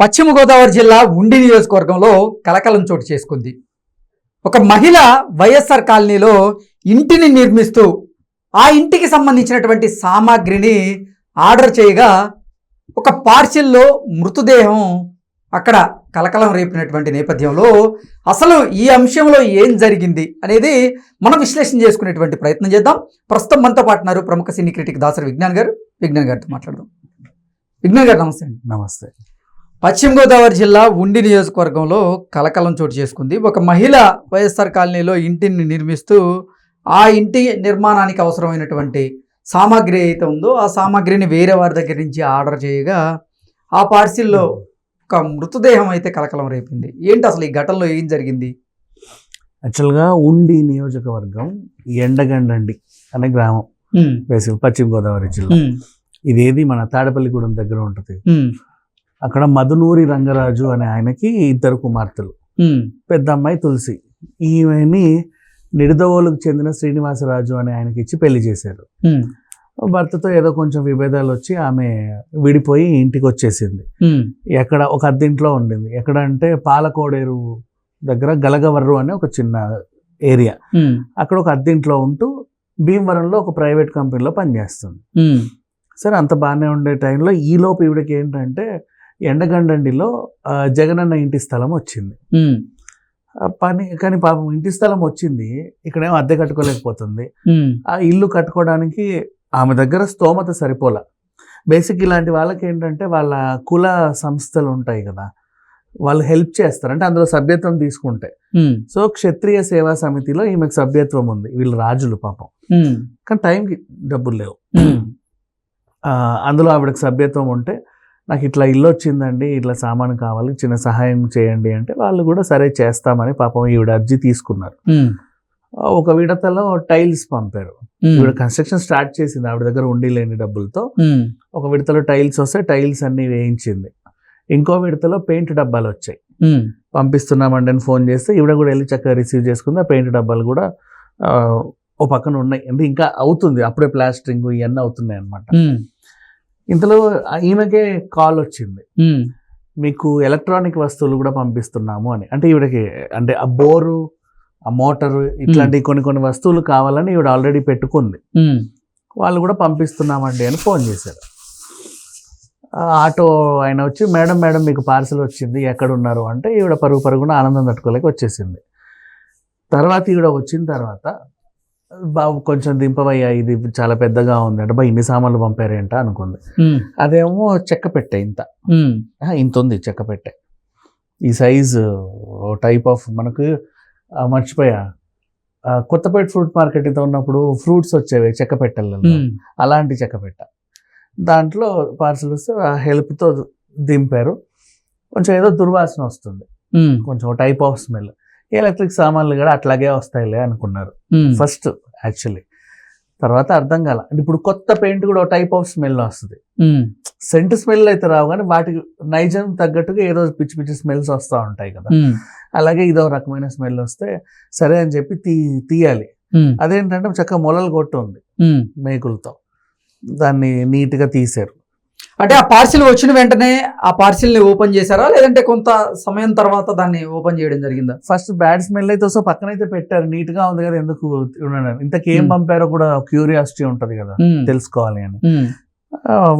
పశ్చిమ గోదావరి జిల్లా ఉండి నియోజకవర్గంలో కలకలం చోటు చేసుకుంది. ఒక మహిళ వైఎస్ఆర్ కాలనీలో ఇంటిని నిర్మిస్తూ ఆ ఇంటికి సంబంధించినటువంటి సామాగ్రిని ఆర్డర్ చేయగా ఒక పార్సిల్లో మృతదేహం అక్కడ కలకలం రేపినటువంటి నేపథ్యంలో అసలు ఈ అంశంలో ఏం జరిగింది అనేది మనం విశ్లేషణ చేసుకునేటువంటి ప్రయత్నం చేద్దాం. ప్రస్తుతం మనతో పాటున్నారు ప్రముఖ సినీ క్రిటిక్ దాసరి విజ్ఞాన్ గారు. విజ్ఞాన్ గారితో మాట్లాడదాం. విజ్ఞాన్ గారు నమస్తే అండి. నమస్తే. పశ్చిమ గోదావరి జిల్లా ఉండి నియోజకవర్గంలో కలకలం చోటు చేసుకుంది. ఒక మహిళ వైఎస్ఆర్ కాలనీలో ఇంటిని నిర్మిస్తూ ఆ ఇంటి నిర్మాణానికి అవసరమైనటువంటి సామాగ్రి అయితే ఉందో ఆ సామాగ్రిని వేరే వారి దగ్గర నుంచి ఆర్డర్ చేయగా ఆ పార్సిల్లో ఒక మృతదేహం అయితే కలకలం రేపింది. ఏంటి అసలు ఈ ఘటనలో ఏం జరిగింది? యాక్చువల్గా ఉండి నియోజకవర్గం ఎండగండండి అనే గ్రామం. బేసిక్ పశ్చిమ గోదావరి జిల్లా. ఇదేది మన తాడపల్లిగూడెం దగ్గర ఉంటుంది. అక్కడ మధునూరి రంగరాజు అనే ఆయనకి ఇద్దరు కుమార్తెలు. పెద్ద అమ్మాయి తులసి. ఈమెని నిడదవోలుకు చెందిన శ్రీనివాసరాజు అనే ఆయనకి ఇచ్చి పెళ్ళి చేశారు. భర్తతో ఏదో కొంచెం విభేదాలు వచ్చి ఆమె విడిపోయి ఇంటికి వచ్చేసింది. ఎక్కడ ఒక అద్దెంట్లో ఉండింది. ఎక్కడ అంటే పాలకోడేరు దగ్గర గలగవర్రు అనే ఒక చిన్న ఏరియా. అక్కడ ఒక అద్దెంట్లో ఉంటూ భీమవరంలో ఒక ప్రైవేట్ కంపెనీలో పనిచేస్తుంది. సరే అంత బాగానే ఉండే టైంలో ఈలోపు ఈవిడకి ఏంటంటే ఎండగండండిలో జగనన్న ఇంటి స్థలం వచ్చింది. పని కానీ పాపం ఇంటి స్థలం వచ్చింది. ఇక్కడేమో అద్దె కట్టుకోలేకపోతుంది. ఆ ఇల్లు కట్టుకోవడానికి ఆమె దగ్గర స్తోమత సరిపోలా. బేసిక్ ఇలాంటి వాళ్ళకి ఏంటంటే వాళ్ళ కుల సంస్థలు ఉంటాయి కదా వాళ్ళు హెల్ప్ చేస్తారు. అంటే అందులో సభ్యత్వం తీసుకుంటే. సో క్షత్రియ సేవా సమితిలో ఈమెకు సభ్యత్వం ఉంది. వీళ్ళు రాజులు పాపం. కానీ టైంకి డబ్బులు లేవు. అందులో ఆవిడకి సభ్యత్వం ఉంటే నాకు ఇట్లా ఇల్లు వచ్చిందండి ఇట్లా సామాను కావాలి చిన్న సహాయం చేయండి అంటే వాళ్ళు కూడా సరే చేస్తామని పాపం ఈవిడ అర్జీ తీసుకున్నారు. ఒక విడతలో టైల్స్ పంపారు. ఈవిడ కన్స్ట్రక్షన్ స్టార్ట్ చేసింది ఆవిడ దగ్గర ఉండి లేని డబ్బులతో. ఒక విడతలో టైల్స్ వస్తే టైల్స్ అన్ని వేయించింది. ఇంకో విడతలో పెయింట్ డబ్బాలు వచ్చాయి. పంపిస్తున్నామండి అని ఫోన్ చేస్తే ఈవిడ కూడా వెళ్ళి చక్కగా రిసీవ్ చేసుకుంది. ఆ పెయింట్ డబ్బాలు కూడా ఓ పక్కన ఉన్నాయి. అంటే ఇంకా అవుతుంది అప్పుడే ప్లాస్టరింగ్ ఇవన్నీ అవుతున్నాయి అనమాట ఇంతలో ఈమెకే కాల్ వచ్చింది. మీకు ఎలక్ట్రానిక్ వస్తువులు కూడా పంపిస్తున్నాము అని. అంటే ఈవిడకి అంటే ఆ బోరు ఆ మోటారు ఇట్లాంటి కొన్ని కొన్ని వస్తువులు కావాలని ఈవిడ ఆల్రెడీ పెట్టుకుంది. వాళ్ళు కూడా పంపిస్తున్నామండి అని ఫోన్ చేశారు. ఆటో ఆయన వచ్చి మేడం మేడం మీకు పార్సల్ వచ్చింది ఎక్కడ ఉన్నారు అంటే ఈవిడ పరుగు పరుగున ఆనందం తట్టుకోలేక వచ్చేసింది. తర్వాత ఈవిడ వచ్చిన తర్వాత బాబు కొంచెం దింపవయ్యా ఇది చాలా పెద్దగా ఉంది అంటే బా ఇన్ని సామాన్లు పంపారేంట అనుకుంది. అదేమో చెక్క పెట్టే ఇంత. ఇంత ఉంది చెక్క పెట్టె. ఈ సైజ్ టైప్ ఆఫ్ మనకు మర్చిపోయా. కొత్తపేట ఫ్రూట్ మార్కెట్ ఇంత ఉన్నప్పుడు ఫ్రూట్స్ వచ్చేవి చెక్క పెట్టెలలో. అలాంటి చెక్క పెట్ట. దాంట్లో పార్సల్ వస్తే ఆ హెల్ప్తో దింపారు. కొంచెం ఏదో దుర్వాసన వస్తుంది. కొంచెం టైప్ ఆఫ్ స్మెల్. ఎలక్ట్రిక్ సామాన్లు కూడా అట్లాగే వస్తాయిలే అనుకున్నారు. ఫస్ట్ యాక్చువల్లీ తర్వాత అర్థం కాల. ఇప్పుడు కొత్త పెయింట్ కూడా టైప్ ఆఫ్ స్మెల్ వస్తుంది. సెంట్ స్మెల్ అయితే రావు కానీ వాటికి నైజం తగ్గట్టుగా ఏదో పిచ్చి పిచ్చి స్మెల్స్ వస్తూ ఉంటాయి కదా. అలాగే ఇదో రకమైన స్మెల్ వస్తే సరే అని చెప్పి తీ తీయాలి. అదేంటంటే చక్కగా మొలలు కొట్టు ఉంది. మేకులతో. దాన్ని నీట్గా తీశారు అంటే ఆ పార్సిల్ వచ్చిన వెంటనే ఆ పార్సిల్ని ఓపెన్ చేశారా? లేదంటే కొంత సమయం తర్వాత దాన్ని ఓపెన్ చేయడం జరిగిందా? ఫస్ట్ బ్యాడ్ స్మెల్ అయితే వస్తే పక్కన అయితే పెట్టారు. నీట్గా ఉంది కదా ఎందుకు ఇంతకీ. పంపారో కూడా క్యూరియాసిటీ ఉంటుంది కదా తెలుసుకోవాలి అని.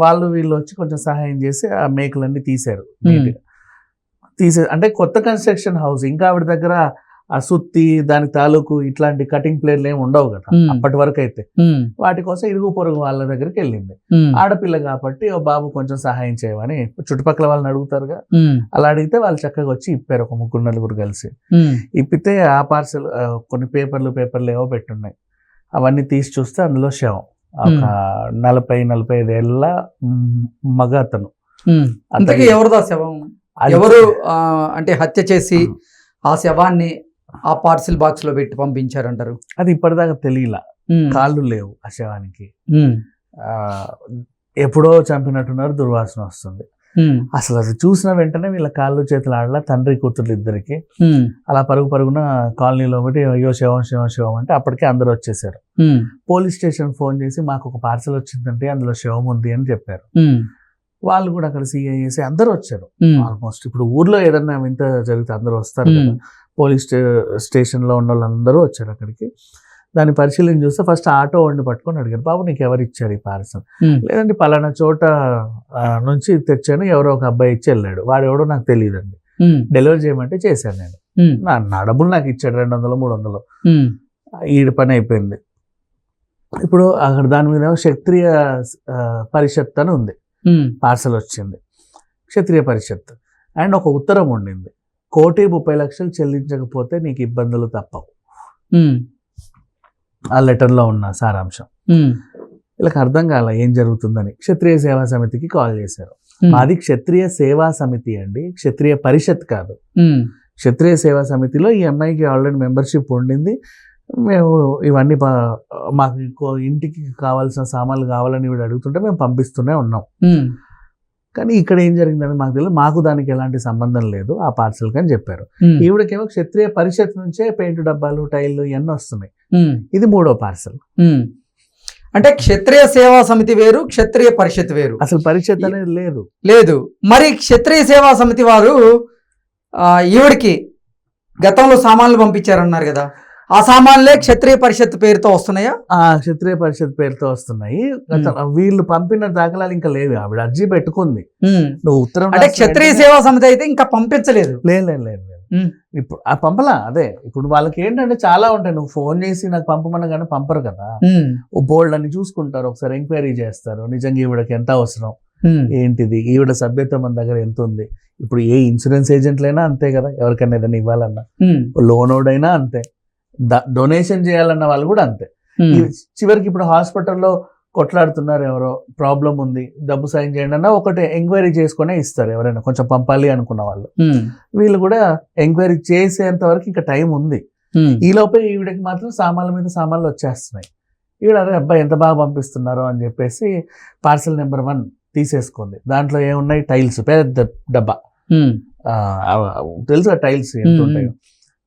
వాళ్ళు వీళ్ళు వచ్చి కొంచెం సహాయం చేసి ఆ మేకులన్నీ తీశారు. నీట్గా. తీసే అంటే కొత్త కన్స్ట్రక్షన్ హౌస్ ఇంకా ఆవిడ దగ్గర ఆ సుత్తి దానికి తాలూకు ఇట్లాంటి కటింగ్ ప్లేట్లు ఏమి ఉండవు కదా. అప్పటి వరకు అయితే వాటి కోసం ఇరుగు పొరుగు వాళ్ళ దగ్గరికి వెళ్ళింది. ఆడపిల్ల కాబట్టి ఓ బాబు కొంచెం సహాయం చేయమని చుట్టుపక్కల వాళ్ళని అడుగుతారుగా. అలా అడిగితే వాళ్ళు చక్కగా వచ్చి ఇప్పారు ఒక ముగ్గురు నలుగురు కలిసి. ఇప్పితే ఆ పార్సల్ కొన్ని పేపర్లు పేపర్లు ఏవో పెట్టున్నాయి. అవన్నీ తీసి చూస్తే అందులో శవం. ఒక నలభై నలభై ఐదేళ్ళ మగ అతను. ఇంతకీ ఎవరిదా శవం? ఎవరు అంటే హత్య చేసి ఆ శవాన్ని ఆ పార్సిల్ బాక్స్లో పెట్టి పంపించారంటారు? అది ఇప్పటిదాకా తెలియలా. కాళ్ళు లేవు ఆ శవానికి ఎప్పుడో చంపినట్టున్నారు దుర్వాసన వస్తుంది. అసలు అది చూసిన వెంటనే వీళ్ళ కాళ్ళు చేతులు ఆడలా తండ్రి కూతురు ఇద్దరికి. అలా పరుగు పరుగున కాలనీలో ఒకటి అయ్యో శవం శవం శవం అంటే అప్పటికే అందరూ వచ్చేసారు. పోలీస్ స్టేషన్ ఫోన్ చేసి మాకు ఒక పార్సల్ వచ్చిందంటే అందులో శవం ఉంది అని చెప్పారు. వాళ్ళు కూడా అక్కడ సిఐఎస్ అందరూ వచ్చారు. ఆల్మోస్ట్ ఇప్పుడు ఊర్లో ఏదన్నా ఇంత జరిగితే అందరూ వస్తారు కదా. పోలీస్ స్టే- స్టేషన్లో ఉన్న వాళ్ళందరూ వచ్చారు అక్కడికి. దాన్ని పరిశీలన చూస్తే ఫస్ట్ ఆటో వండి పట్టుకొని అడిగారు బాబు నీకు ఎవరు ఇచ్చారు ఈ పార్సల్? లేదంటే పలానా చోట నుంచి తెచ్చాను ఎవరో ఒక అబ్బాయి ఇచ్చి వెళ్ళాడు. వాడు ఎవడో నాకు తెలియదండి. డెలివరీ చేయమంటే చేశాను నేను. నా నా డబ్బులు నాకు ఇచ్చాడు రెండు వందలు మూడు వందలు ఈడ పని అయిపోయింది. ఇప్పుడు అక్కడ దాని మీద క్షత్రియ పరిషత్ అని ఉంది. పార్సల్ వచ్చింది. క్షత్రియ పరిషత్. అండ్ ఒక ఉత్తరం ఉండింది. కోటి ముప్పై లక్షలు చెల్లించకపోతే నీకు ఇబ్బందులు తప్పవు. ఆ లెటర్లో ఉన్న సారాంశం. వీళ్ళకి అర్థం కాల ఏం జరుగుతుందని. క్షత్రియ సేవా సమితికి కాల్ చేశారు. మాది క్షత్రియ సేవా సమితి అండి. క్షత్రియ పరిషత్ కాదు. క్షత్రియ సేవా సమితిలో ఈ అమ్మాయికి ఆల్రెడీ మెంబర్షిప్ ఉండింది. మేము ఇవన్నీ మాకు ఇంటికి కావాల్సిన సామాన్లు కావాలని వీడు అడుగుతుంటే మేము పంపిస్తూనే ఉన్నాం. కానీ ఇక్కడ ఏం జరిగిందని మాకు తెలియదు. మాకు దానికి ఎలాంటి సంబంధం లేదు. ఆ పార్సల్కి అని చెప్పారు. ఈవిడకేమో క్షత్రియ పరిషత్ నుంచే పెయింట్ డబ్బాలు టైర్లు ఇవన్నీ వస్తున్నాయి. ఇది మూడో పార్సల్. అంటే క్షత్రియ సేవా సమితి వేరు క్షత్రియ పరిషత్ వేరు. అసలు పరిషత్ అనేది లేదు. లేదు. మరి క్షత్రియ సేవా సమితి వారు ఈవిడికి గతంలో సామాన్లు పంపించారన్నారు కదా. ఆ సామాన్లే క్షత్రియ పరిషత్ పేరుతో వస్తున్నాయా? ఆ క్షత్రియ పరిషత్ పేరుతో వస్తున్నాయి. వీళ్ళు పంపిన దాఖలాలు ఇంకా లేవు. ఆవిడ అర్జీ పెట్టుకుంది. నువ్వు ఉత్తరం అంటే క్షత్రియ సేవా సమితి అయితే ఇంకా పంపించలేదు. లేదు లేదు లేదు లేదు. ఇప్పుడు ఆ పంపలా? అదే. ఇప్పుడు వాళ్ళకి ఏంటంటే చాలా ఉంటాయి. నువ్వు ఫోన్ చేసి నాకు పంపమని కానీ పంపరు కదా. బోల్డ్ అని చూసుకుంటారు. ఒకసారి ఎంక్వైరీ చేస్తారు. నిజంగా ఈవిడకి ఎంత అవసరం? ఏంటిది? ఈవిడ సభ్యత మన దగ్గర ఎంత ఉంది? ఇప్పుడు ఏ ఇన్సూరెన్స్ ఏజెంట్లైనా అంతే కదా. ఎవరికైనా ఏదైనా ఇవ్వాలన్నా. లోన్ ఓడైనా అంతే. డొనేషన్ చేయాలన్న వాళ్ళు కూడా అంతే. ఈ చివరికి ఇప్పుడు హాస్పిటల్లో కొట్లాడుతున్నారు ఎవరో ప్రాబ్లం ఉంది డబ్బు సాయం చేయండి అన్న ఒకటి ఎంక్వైరీ చేసుకునే ఇస్తారు ఎవరైనా కొంచెం పంపాలి అనుకున్న వాళ్ళు. ఉమ్, వీళ్ళు కూడా ఎంక్వైరీ చేసేంత వరకు ఇంకా టైం ఉంది. ఉమ్, ఈ లోపే ఈవిడకి మాత్రం సామాన్ల మీద సామాన్లు వచ్చేస్తున్నాయి. ఈవిడ అరే అబ్బాయి ఎంత బాగా పంపిస్తున్నారో అని చెప్పేసి పార్సల్ నెంబర్ వన్ తీసేసుకుంది. దాంట్లో ఏమున్నాయి? టైల్స్ పెద్ద డబ్బా. తెలుసు ఆ టైల్స్ ఎంత. ఉంటాయో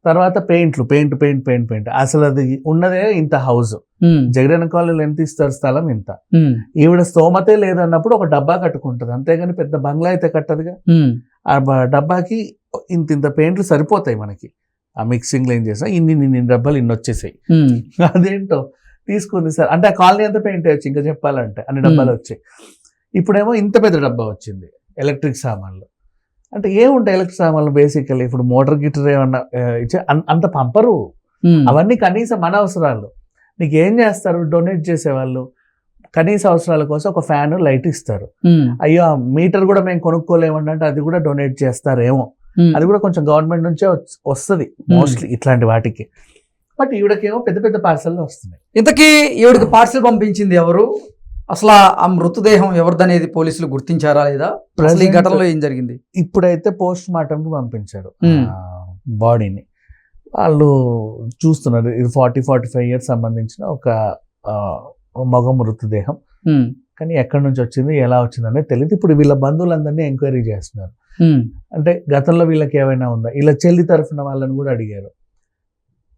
తర్వాత పెయింట్లు పెయింట్ పెయింట్ పెయింట్ పెయింట్. అసలు అది ఉన్నదే ఇంత హౌస్. ఉమ్, జగడన కాలనీలో ఎంత ఇస్తారు స్థలం ఇంత? ఈవిడ స్తోమతే లేదన్నప్పుడు ఒక డబ్బా కట్టుకుంటుంది. అంతేగాని పెద్ద బంగ్లా అయితే కట్టదుగా. ఆ డబ్బాకి ఇంత ఇంత పెయింట్లు సరిపోతాయి మనకి. ఆ మిక్సింగ్లో ఏం చేసినా ఇన్ని ఇన్ని డబ్బాలు ఇన్ని వచ్చేసాయి. అదేంటో తీసుకుంది సార్. అంటే ఆ కాలనీ అంతా పెయింట్ వచ్చి ఇంకా చెప్పాలంటే అన్ని డబ్బాలు వచ్చాయి. ఇప్పుడేమో ఇంత పెద్ద డబ్బా వచ్చింది. ఎలక్ట్రిక్ సామాన్లు. అంటే ఏముంటాయి ఎలక్ట్రిక్ సామాన్లు బేసికల్లీ ఇప్పుడు మోటార్ గిటర్ ఏమన్నా ఇచ్చే అంత పంపరు. అవన్నీ కనీసం మన అవసరాలు. నీకు ఏం చేస్తారు? డొనేట్ చేసేవాళ్ళు. కనీస అవసరాల కోసం ఒక ఫ్యాన్ లైట్ ఇస్తారు. అయ్యో మీటర్ కూడా మేము కొనుక్కోలేమంటే అంటే అది కూడా డొనేట్ చేస్తారేమో. అది కూడా కొంచెం గవర్నమెంట్ నుంచే వస్తుంది మోస్ట్లీ ఇట్లాంటి వాటికి. బట్ ఈవిడకేమో పెద్ద పెద్ద పార్సల్ వస్తున్నాయి. ఇంతకీ ఈవిడికి పార్సిల్ పంపించింది ఎవరు? అసలు ఆ మృతదేహం ఎవరిదనేది పోలీసులు గుర్తించారా లేదా? ఈ ఘటనలో ఏం జరిగింది? ఇప్పుడైతే పోస్ట్ మార్టంకి పంపించారు. బాడీని. వాళ్ళు చూస్తున్నారు ఇది ఫార్టీ ఫార్టీ ఫైవ్ ఇయర్స్ సంబంధించిన ఒక మగ మృతదేహం. కానీ ఎక్కడి నుంచి వచ్చింది ఎలా వచ్చింది అనేది తెలియదు. ఇప్పుడు వీళ్ళ బంధువులందరినీ ఎంక్వైరీ చేస్తున్నారు. అంటే గతంలో వీళ్ళకి ఏమైనా ఉందా? ఇలా చెల్లి తరఫున వాళ్ళని కూడా అడిగారు.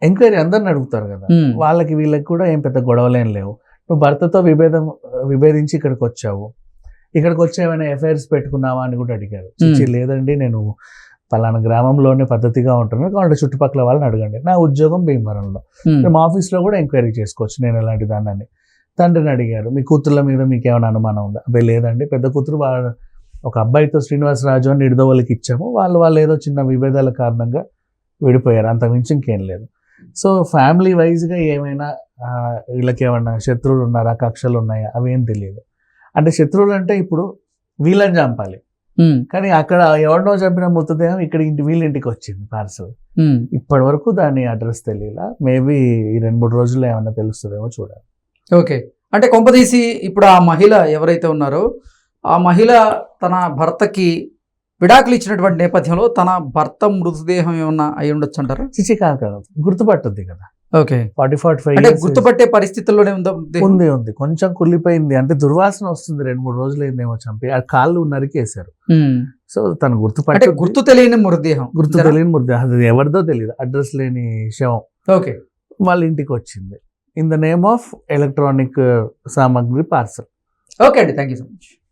ఎంక్వైరీ అందరిని అడుగుతారు కదా. వాళ్ళకి వీళ్ళకి కూడా ఏం పెద్ద గొడవలేం లేవు. నువ్వు భర్తతో విభేదం విభేదించి ఇక్కడికి వచ్చావు. ఇక్కడికి వచ్చి ఏమైనా ఎఫ్ఐఆర్స్ పెట్టుకున్నావా అని కూడా అడిగారు. లేదండి నేను పలానా గ్రామంలోనే పద్ధతిగా ఉంటున్నాను. కాబట్టి చుట్టుపక్కల వాళ్ళని అడగండి. నా ఉద్యోగం భీమవరంలో. మేము ఆఫీస్లో కూడా ఎంక్వైరీ చేసుకోవచ్చు నేను ఎలాంటి దాన్ని తండ్రిని అడిగారు. మీ కూతుర్ల మీద మీకు ఏమైనా అనుమానం ఉందా? అబ్బాయి లేదండి. పెద్ద కూతురు వాళ్ళ ఒక అబ్బాయితో శ్రీనివాసరాజు అని నిడదవోళ్ళకి ఇచ్చాము. వాళ్ళు వాళ్ళు ఏదో చిన్న విభేదాల కారణంగా విడిపోయారు. అంతకుమించి ఇంకేం లేదు. సో ఫ్యామిలీ వైజ్గా ఏమైనా వీళ్ళకి ఏమన్నా శత్రువులు ఉన్నారా కక్షలు ఉన్నాయా అవేం తెలియదు. అంటే శత్రువులు అంటే ఇప్పుడు వీళ్ళని చంపాలి. కానీ అక్కడ ఎవరినో చంపిన మృతదేహం ఇక్కడ ఇంటి వీళ్ళ ఇంటికి వచ్చింది పార్సల్. ఇప్పటి వరకు దాని అడ్రస్ తెలియలా. మేబీ ఈ రెండు మూడు రోజుల్లో ఏమన్నా తెలుస్తుందేమో చూడాలి. ఓకే. అంటే కొంపదీసి ఇప్పుడు ఆ మహిళ ఎవరైతే ఉన్నారో ఆ మహిళ తన భర్తకి విడాకులు ఇచ్చినటువంటి నేపథ్యంలో తన భర్త మృతదేహం ఏమన్నా అయి ఉండొచ్చు అంటారా? చిచి కాదు కదా. గుర్తుపట్టుద్ది కదా. ఓకే. ఫార్టీ ఫార్టీ ఫైవ్ అంటే గుర్తుపట్టే పరిస్థితుల్లోనే ఉందా మృతదేహం? ఉంది ఉంది. కొంచెం కుళ్ళిపోయింది. అంటే దుర్వాసన వస్తుంది రెండు మూడు రోజులు అయిందేమో చంపి. ఆ కాళ్ళు నరికేశారు. సో తను గుర్తుపట్టి గుర్తు తెలియని మృతదేహం. గుర్తు? తెలియని ముద్ద అది ఎవరిదో తెలియదు అడ్రస్ లేని శవం. ఓకే. వాళ్ళ ఇంటికి వచ్చింది. In the name of electronic సామాగ్రి పార్సల్. ఓకే అండి. Thank you so much.